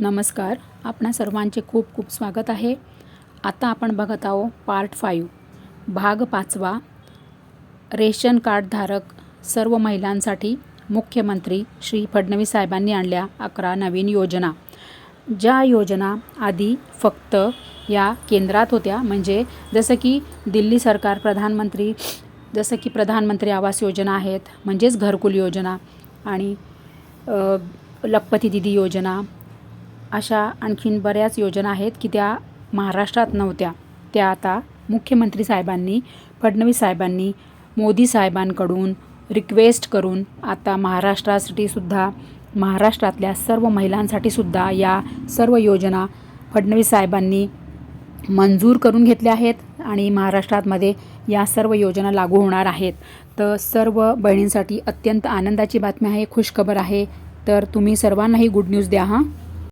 नमस्कार. आपणा सर्वांचे खूप खूप स्वागत आहे. आता आपण बघत आहो पार्ट फाईव्ह भाग पाचवा. रेशन कार्डधारक सर्व महिलांसाठी मुख्यमंत्री श्री फडणवीस साहेबांनी आणल्या अकरा नवीन योजना. ज्या योजना आधी फक्त या केंद्रात होत्या. म्हणजे जसं की दिल्ली सरकार प्रधानमंत्री जसं की प्रधानमंत्री आवास योजना आहेत म्हणजेच घरकुल योजना आणि लखपती दिदी योजना अशा आणखीन बऱ्याच योजना आहेत की त्या महाराष्ट्रात नव्हत्या. त्या आता मुख्यमंत्री साहेबांनी फडणवीस साहेबांनी मोदी साहेबांकडून रिक्वेस्ट करून आता महाराष्ट्रासाठी सुद्धा महाराष्ट्रातल्या सर्व महिलांसाठी सुद्धा या सर्व योजना फडणवीस साहेबांनी मंजूर करून घेतल्या आहेत आणि महाराष्ट्रातमध्ये या सर्व योजना लागू होणार आहेत. तर सर्व बहिणींसाठी अत्यंत आनंदाची बातमी आहे खुशखबर आहे. तर तुम्ही सर्वांनाही गुड न्यूज द्या हां.